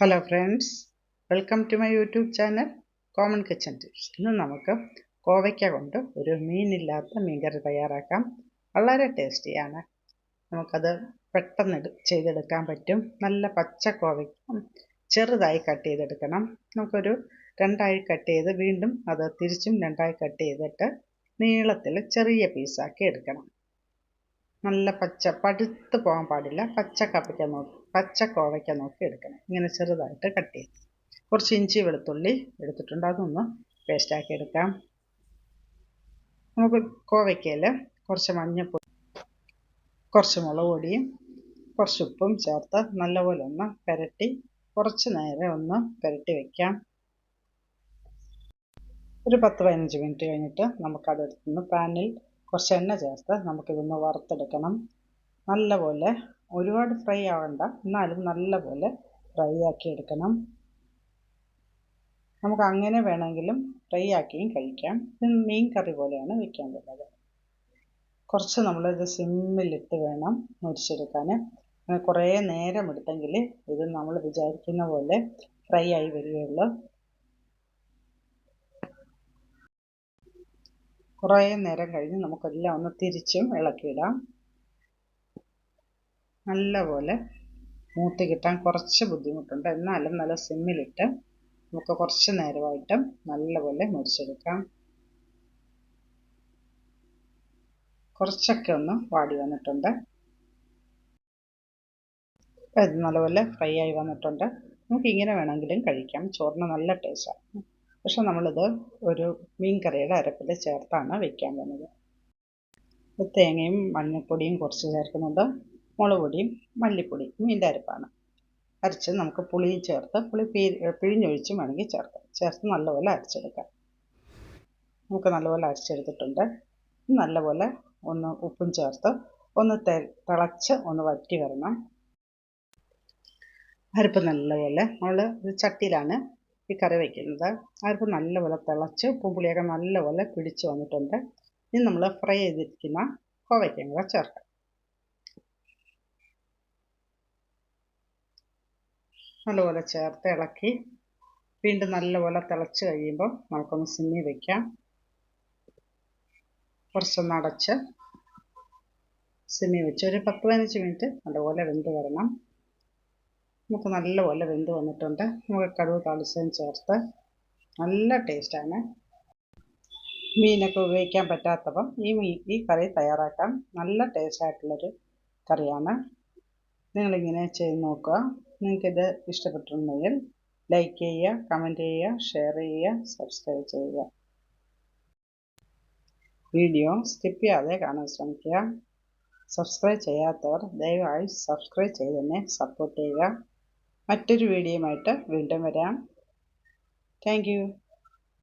Hello friends welcome to my YouTube channel common kitchen tips ഇന്ന് നമുക്ക് കോവയ്ക്ക കൊണ്ട് ഒരു മീനില്ലാത്ത മീൻകറി തയ്യാറാക്കാം. വളരെ ടേസ്റ്റിയാണ്. നമുക്കത് പെട്ടെന്ന് ചെയ്തെടുക്കാൻ പറ്റും. നല്ല പച്ച കോവയ്ക്ക ചെറുതായി കട്ട് ചെയ്തെടുക്കണം. നമുക്കൊരു രണ്ടായി കട്ട് ചെയ്ത് വീണ്ടും അത് തിരിച്ചും രണ്ടായി കട്ട് ചെയ്തിട്ട് നീളത്തിൽ ചെറിയ പീസാക്കി എടുക്കണം. നല്ല പച്ച പഴുത്ത് പോകാൻ പാടില്ല. പച്ച കപ്പയ്ക്ക നോക്കി പച്ച കോവയ്ക്ക നോക്കി എടുക്കണം. ഇങ്ങനെ ചെറുതായിട്ട് കട്ട് ചെയ്ത്. കുറച്ച് ഇഞ്ചി വെളുത്തുള്ളി എടുത്തിട്ടുണ്ട്. അതൊന്ന് പേസ്റ്റാക്കി എടുക്കാം. നമുക്ക് കോവയ്ക്കയിൽ കുറച്ച് മഞ്ഞൾപ്പൊടി കുറച്ച് മുളക് പൊടിയും കുറച്ച് ഉപ്പും ചേർത്ത് നല്ലപോലെ ഒന്ന് പുരട്ടി കുറച്ച് നേരം ഒന്ന് പുരട്ടി വയ്ക്കാം ഒരു പത്ത് പതിനഞ്ച് മിനിറ്റ് കഴിഞ്ഞിട്ട് നമുക്കതെടുത്തുനിന്ന് പാനിൽ കുറച്ച് എണ്ണ ചേർത്ത് നമുക്കിതൊന്ന് വറുത്തെടുക്കണം. നല്ലപോലെ ഒരുപാട് ഫ്രൈ ആവണ്ട. എന്നാലും നല്ലപോലെ ഫ്രൈ ആക്കി എടുക്കണം. നമുക്ക് അങ്ങനെ വേണമെങ്കിലും ഫ്രൈ ആക്കിയും കഴിക്കാം. ഇത് മീൻ കറി പോലെയാണ് പറ്റുന്നത് കുറച്ച് നമ്മളിത് സിമ്മിലിട്ട് വേണം മുരിച്ചെടുക്കാൻ കുറേ നേരം എടുത്തെങ്കിൽ ഇത് നമ്മൾ വിചാരിക്കുന്ന പോലെ ഫ്രൈ ആയി വരികയുള്ളൂ. കുറേ നേരം കഴിഞ്ഞ് നമുക്കെല്ലാം ഒന്ന് തിരിച്ചും ഇളക്കിയിടാം. നല്ലപോലെ മൂത്ത് കിട്ടാൻ കുറച്ച് ബുദ്ധിമുട്ടുണ്ട്. എന്നാലും നല്ല സിമ്മിലിട്ട് നമുക്ക് കുറച്ച് നേരമായിട്ട് നല്ലപോലെ മുറിച്ചെടുക്കാം. കുറച്ചൊക്കെ ഒന്ന് വാടി വന്നിട്ടുണ്ട്. ഇത് നല്ലപോലെ ഫ്രൈ ആയി വന്നിട്ടുണ്ട്. നമുക്ക് ഇങ്ങനെ വേണമെങ്കിലും കഴിക്കാം. ചോറിന് നല്ല ടേസ്റ്റാണ്. പക്ഷെ നമ്മളിത് ഒരു മീൻ കറിയുടെ അരപ്പിൽ ചേർത്താണ് വെക്കാൻ പോകുന്നത്. തേങ്ങയും മഞ്ഞൾപ്പൊടിയും കുറച്ച് ചേർക്കുന്നുണ്ട്. മുളക് പൊടിയും മല്ലിപ്പൊടിയും മീന്റെ അരപ്പാണ്. അരച്ച് നമുക്ക് പുളിയും ചേർത്ത് പുളി പീ പിഴിഞ്ഞൊഴിച്ചും വേണമെങ്കിൽ ചേർക്കാം. ചേർത്ത് നല്ലപോലെ അരച്ചെടുക്കാം. നമുക്ക് നല്ലപോലെ അരച്ചെടുത്തിട്ടുണ്ട്. നല്ലപോലെ ഒന്ന് ഉപ്പും ചേർത്ത് ഒന്ന് തിളച്ച് ഒന്ന് വറ്റി വരണം. അരപ്പ് നല്ലപോലെ നമ്മൾ ചട്ടിയിലാണ് ഈ കറി വയ്ക്കുന്നത് അതിപ്പോൾ നല്ലപോലെ തിളച്ച് പുളിയൊക്കെ നല്ലപോലെ പിടിച്ച് വന്നിട്ടുണ്ട്. ഇനി നമ്മൾ ഫ്രൈ ചെയ്തിരിക്കുന്ന കോവയ്ക്കയും കൂടെ ചേർക്കാം. നല്ലപോലെ ചേർത്ത് ഇളക്കി വീണ്ടും നല്ലപോലെ തിളച്ച് കഴിയുമ്പോൾ നമുക്കൊന്ന് സിമ്മി വയ്ക്കാം കുറച്ചൊന്ന് അടച്ച് സിമ്മി വെച്ച് ഒരു പത്ത് പതിനഞ്ച് മിനിറ്റ് നല്ലപോലെ വെന്ത് വരണം. നമുക്ക് നല്ലപോലെ വെന്ത് വന്നിട്ടുണ്ട്. നമുക്ക് കടുവ് താളിച്ചതും ചേർത്ത് നല്ല ടേസ്റ്റാണ് മീനൊക്കെ ഉപയോഗിക്കാൻ പറ്റാത്തപ്പം ഈ മീൻ ഈ കറി തയ്യാറാക്കാൻ നല്ല ടേസ്റ്റായിട്ടുള്ളൊരു കറിയാണ്. നിങ്ങളിങ്ങനെ ചെയ്ത് നോക്കുക. നിങ്ങൾക്കിത് ഇഷ്ടപ്പെട്ടിട്ടുണ്ടെങ്കിൽ ലൈക്ക് ചെയ്യുക കമന്റ് ചെയ്യുക ഷെയർ ചെയ്യുക സബ്സ്ക്രൈബ് ചെയ്യുക. വീഡിയോ സ്കിപ്പ് ചെയ്യാതെ കാണാൻ ശ്രമിക്കുക. സബ്സ്ക്രൈബ് ചെയ്യാത്തവർ ദയവായി സബ്സ്ക്രൈബ് ചെയ്ത് തന്നെ സപ്പോർട്ട് ചെയ്യുക. മറ്റൊരു വീഡിയോയുമായിട്ട് വീണ്ടും വരാം. താങ്ക്